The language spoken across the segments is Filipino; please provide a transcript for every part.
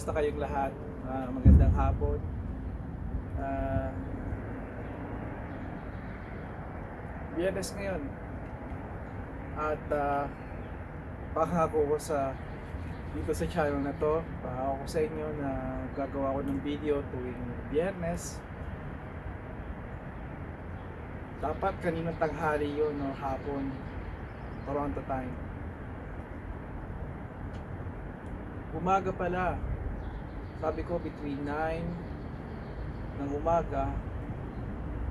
Kamusta kayong lahat? Ah, magandang hapon. Ah, Biyernes ngayon. At uh, pangako ko sa dito sa channel na to, pangako ko sa inyo na gagawa ko ng video tuwing Biyernes. Dapat kaninang tanghali yun o hapon, Toronto time. Umaga pala. Sabi ko between 9 ng umaga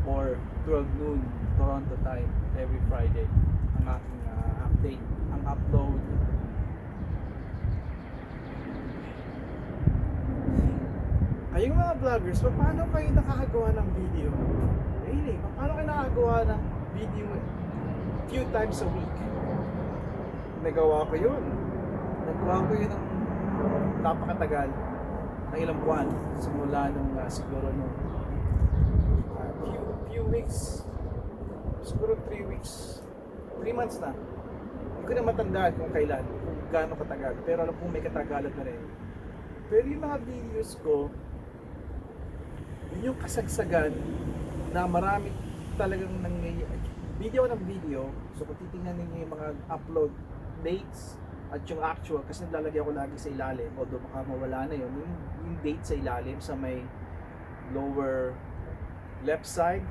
or 12 noon Toronto time every Friday ang aking ah, update, ang upload. Kayong mga vloggers, paano kayo nakakagawa ng video? Really, paano kayo nakakagawa ng video few times a week? Nagawa ko yun. Nagawa ko yun ng napakatagal ng ilang buwan simula nung uh, siguro nung uh, few, few weeks. Siguro 3 weeks. 3 months na. Hindi ko na matandaan kung kailan kung gaano katagal. Pero alam kong may katagalan na rin. Pero yung mga videos ko yun yung kasagsagan na marami talagang nangyayari video ng video. So kung titingnan ninyo yung mga upload dates at yung actual kasi nilalagay ako lagi sa ilalim although baka mawala na yun yung, yung date sa ilalim sa may lower left side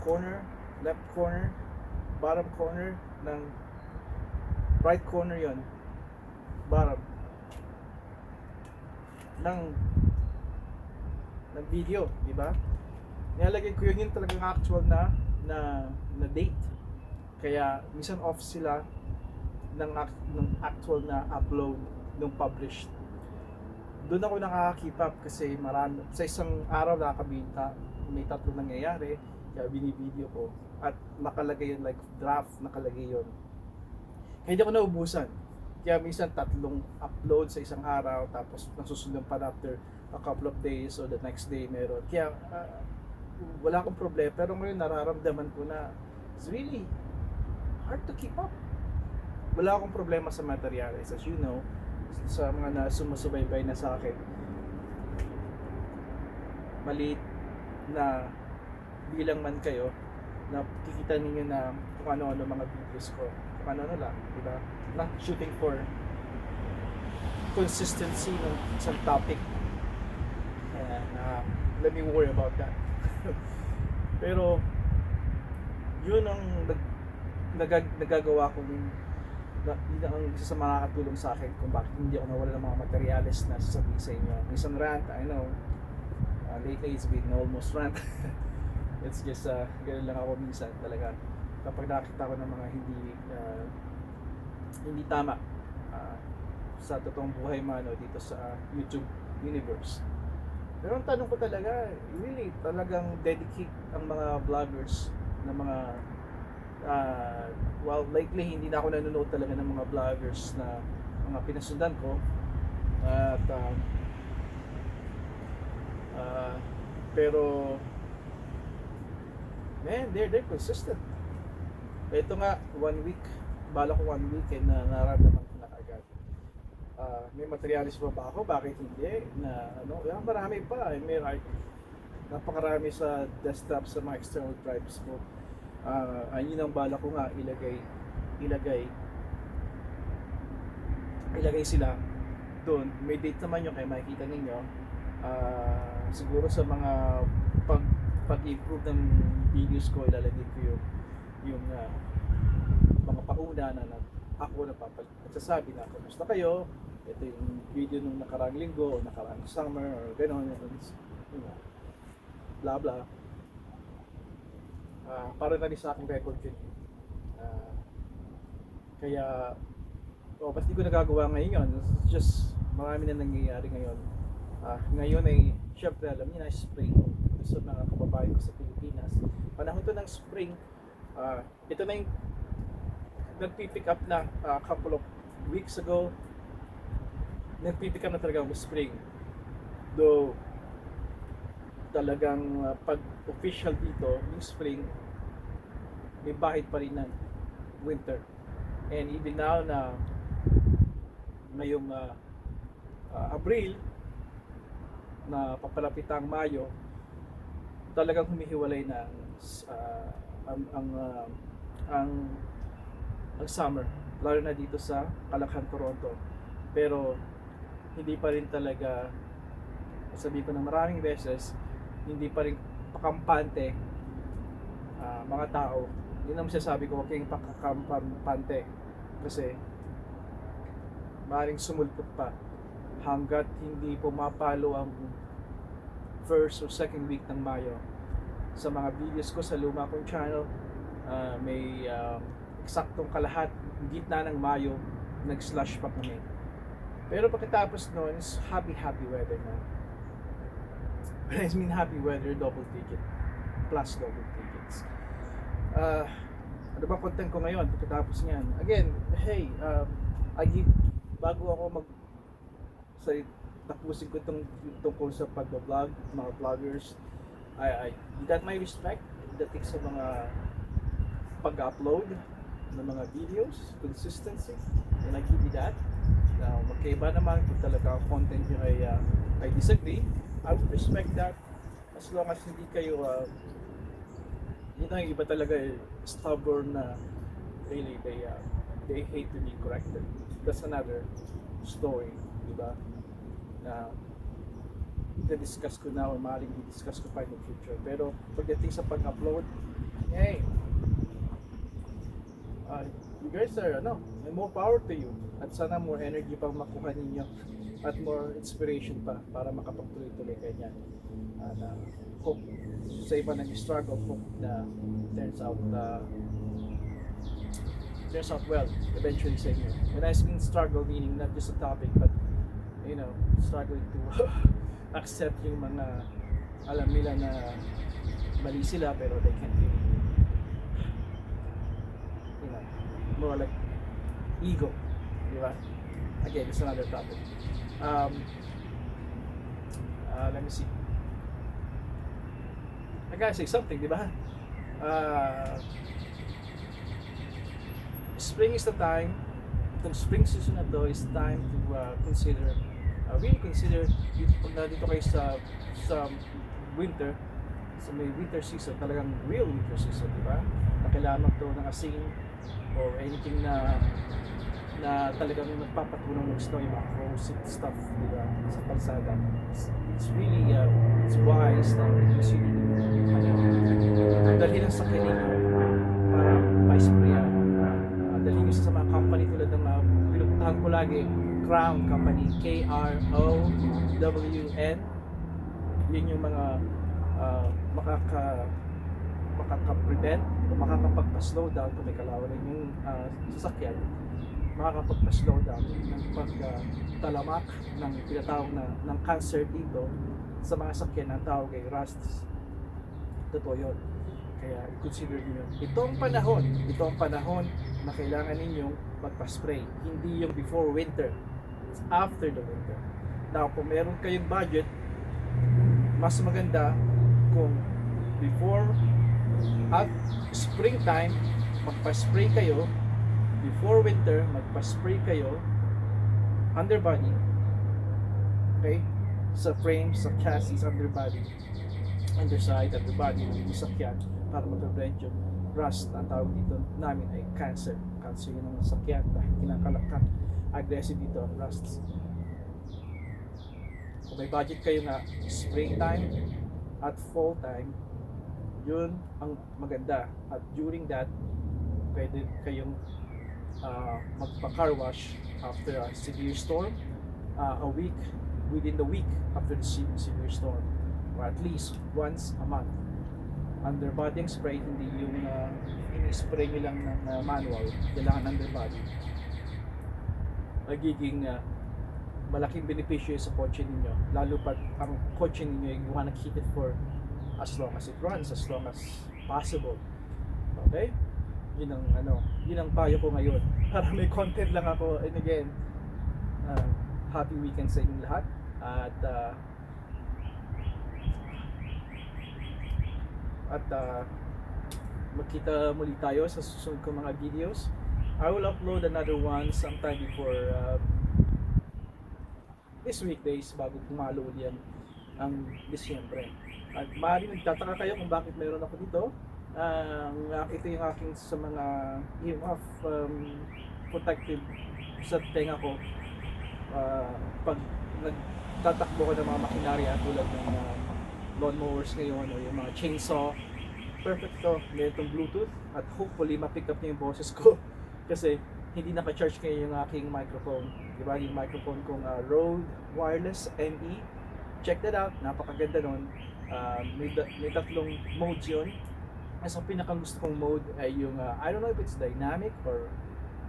corner left corner bottom corner ng right corner yon bottom. Ng ng video di ba? Nilalagay ko yun yung talagang actual na na na date. Kaya minsan off sila ng, ng actual na upload ng published. Doon ako nakaka-keep up kasi marami, sa isang araw nakakabita, may tatlo nangyayari, kaya binivideo ko. At nakalagay yun like draft, nakalagay yun. Kaya hindi ako naubusan. Kaya minsan tatlong upload sa isang araw, tapos nasusunod pa after a couple of days or the next day meron. Kaya ah, wala akong problema. Pero ngayon nararamdaman ko na it's really hard to keep up wala akong problema sa materials as you know sa mga na sumusubaybay na sa akin. Maliit na bilang man kayo na kikita ninyo na kung ano-ano mga videos ko. Kung ano-ano lang di ba not shooting for consistency ng isang topic. And uh, let me worry about that. Pero yun ang nag, nagag- nagagawa kong yun ang isa sa makakatulong sa akin kung bakit hindi ako nawala ng mga materials na sasabihin sa inyo. Minsan rant, I know. Uh, lately it's been almost rant. it's just, uh, ganun lang ako minsan talaga. Kapag nakita ko ng mga hindi uh, hindi tama uh, sa totoong buhay man o dito sa YouTube universe. Pero ang tanong ko talaga, really, talagang dedicate ang mga vloggers ng mga uh, well, likely hindi na ako nanonood talaga ng mga vloggers na mga pinasundan ko. At um, uh, pero man, they're, they're consistent. Ito nga, one week, bala ko one week eh, na nararamdaman ko na kagad. Uh, may materialis pa ba ako? Bakit hindi? Na, ano, yeah, marami pa. eh. May, like, napakarami sa desktop sa mga external drives ko uh, ayun ang bala ko nga ilagay ilagay ilagay sila doon. May date naman yung kaya makikita ninyo. Uh, siguro sa mga pag pag-improve ng videos ko ilalagay ko yung yung uh, mga pauna na, na ako na nagsasabi na kumusta kayo? Ito yung video nung nakarang linggo o nakarang summer or gano'n you know, blah blah Ah, para na rin sa aking record yun. Ah, kaya, oh, ba't di ko nagagawa ngayon? It's just, marami na nangyayari ngayon. Ah, ngayon ay, syempre alam niyo na, spring. Gusto mga kababayan ko sa Pilipinas. Panahon to ng spring, ah, ito na yung nagpipick up na a couple of weeks ago. Nagpipick up na talaga ang spring. Though, talagang uh, pag official dito, yung spring, may bahid pa rin ng winter. And even now na ngayong uh, ah, Abril na papalapit ang Mayo, talagang humihiwalay na ah, ang ang ah, ang ang summer lalo na dito sa Kalakhan, Toronto. Pero hindi pa rin talaga sabi ko na maraming beses hindi pa rin pakampante ah, mga tao. Yun ang masasabi ko, huwag pakakampante kasi maaaring sumulpot pa hanggat hindi pumapalo ang first or second week ng Mayo. Sa mga videos ko sa luma kong channel, ah, may ah, eksaktong kalahat, gitna ng Mayo, nag-slash pa kami. Pero pagkatapos noon happy happy weather na. When I mean happy weather, double digit. Plus double digits. Ah, ano ba content ko ngayon pagkatapos niyan? Again, hey, um, I give, bago ako mag sa tapusin ko itong tungkol sa pag-vlog, mga vloggers, I, I, you got my respect dating sa mga pag-upload ng mga videos, consistency, and I give you that. Now, magkaiba naman kung talaga content nyo ay, uh, ay disagree, I would respect that as long as hindi kayo, uh, yun ang iba talaga eh, stubborn na really they, uh, they hate to be corrected. That's another story, di ba? Na i-discuss ko na o maaaring i-discuss ko pa in the future. Pero pagdating sa pag-upload, hey, uh, you guys are, ano, more power to you. At sana more energy pang makuha ninyo at more inspiration pa para makapagtuloy-tuloy kayo niyan. And uh, hope sa iba nang struggle, hope na turns out uh, turns out well eventually sa inyo. When I mean struggle, meaning not just a topic, but you know, struggling to accept yung mga alam nila na mali sila pero they can't really more like ego, di ba? Again, it's another topic. Um, uh, let me see. I gotta say something, di ba? Uh, spring is the time, itong spring season na to is time to uh, consider, uh, really consider, dito, pag nandito kayo sa, sa winter, sa may winter season, talagang real winter season, di ba? Na to ng asin or anything na na talagang nagpapatunong ng snow yung mga corrosive stuff di ba, sa kalsada. It's, it's really, uh, it's wise na consider yung ano, ang sakyan ninyo para pa-sprayan. Uh, dalhin nyo sa mga company tulad ng mga pinupuntahan ko lagi, Crown Company, K-R-O-W-N. Yun yung mga uh, makaka makaka-prevent o makakapagpa-slow down kung may kalawanan yung uh, sasakyan makakapagpa-slow down ng pagtalamak ng tinatawag na ng cancer dito sa mga sakyan na tawag ay rust. Totoo yun. Kaya i-consider nyo yun. Ito ang panahon ito ang panahon na kailangan ninyong magpa-spray. Hindi yung before winter it's after the winter. Now kung meron kayong budget mas maganda kung before at springtime magpa-spray kayo before winter magpa-spray kayo underbody okay? Sa frame, sa chassis, underbody underside, underbody ng sasakyan para mag-prevent yung rust. Ang tawag dito namin ay cancer. Cancer yun ng sasakyan dahil kinakalakak aggressive dito ang rust kung may budget kayo nga springtime at fall time yun ang maganda. At during that pwede kayong uh, magpa-car wash after a severe storm. Uh, a week within the week after the se- severe storm or at least once a month. Underbody ang spray hindi yung uh, ini-spray nyo lang ng uh, manual. Kailangan underbody. Magiging uh, malaking benepisyo sa kotse ninyo. Lalo pat ang kotse ninyo you wanna keep it for as long as it runs as long as possible. Okay yun ang ano yun ang payo ko ngayon para may content lang ako and again uh, happy weekend sa inyong lahat at uh, at uh, magkita muli tayo sa susunod kong mga videos I will upload another one sometime before uh, this weekdays bago pumalo uli ang, ang Disyembre. At maaari nagtataka kayo kung bakit mayroon ako dito. Ang ito yung aking sa mga earmuff um, protective sa tenga ko. Ah, pag nagtatakbo ko ng mga makinarya tulad ng uh, lawnmowers ngayon o yung mga chainsaw. Perfect to. Itong bluetooth at hopefully ma-pick up niya yung boses ko. Kasi hindi naka-charge ngayon yung aking microphone. Di ba yung microphone kong ah, Rode Wireless ME check that out. Napakaganda nun. Ah, may, may tatlong modes yun Mas ang pinakang gusto kong mode ay yung ah, I don't know if it's dynamic or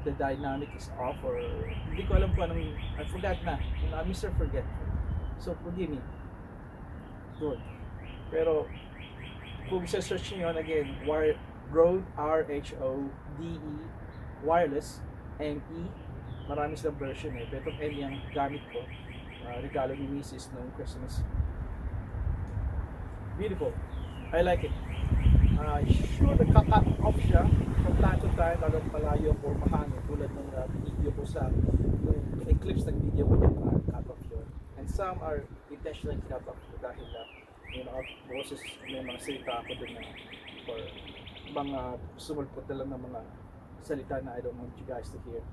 the dynamic is off or hindi ko alam kung anong I forgot na. Uh, Mr. Forget. So forgive me good. Pero kung sa search nyo again wire, Rode R-H-O-D-E wireless M-E marami silang version eh. Pero itong M yung gamit ko. Ah, regalo ni Mrs. noong Christmas. Beautiful. I like it uh, sure nagka-cut off siya from time to time lalo malayo or mahangin tulad ng uh, video ko sa yung eclipse ng video ko yung uh, cut off yun. And some are intentionally cut off dahil uh, may mga boses may mga salita ako dun na or mga sumulpot na lang ng mga salita na I don't want you guys to hear.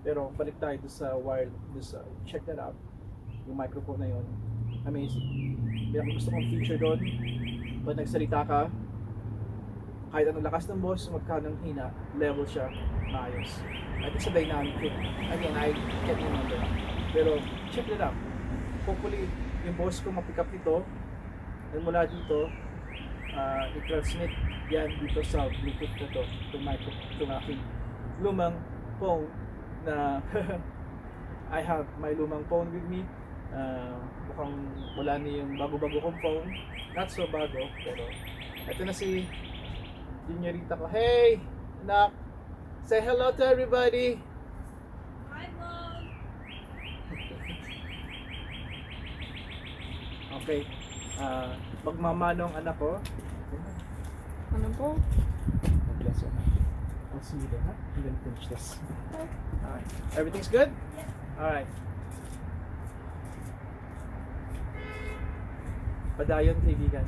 Pero balik tayo doon sa wire doon sa check that out. Yung microphone na yun amazing. Pinaka gusto kong feature doon pag nagsalita ka kahit anong lakas ng boss, magkano ng hina, level siya, maayos. At it's a dynamic thing. Again, I can't remember. Pero it out. Hopefully, yung boss ko mapick up nito, and mula dito, uh, i-transmit yan dito sa Bluetooth na to, itong micro, itong aking lumang phone na I have my lumang phone with me. Uh, mukhang wala na yung bago-bago kong phone. Not so bago, pero ito na si Juniorita ko. Hey, anak, say hello to everybody. Hi, Mom. Okay, ah magmamanong anak ko. Ano po? God bless you. I'll see you there, huh? I'm gonna finish this. Alright. Everything's good? Alright. Padayon, kaibigan.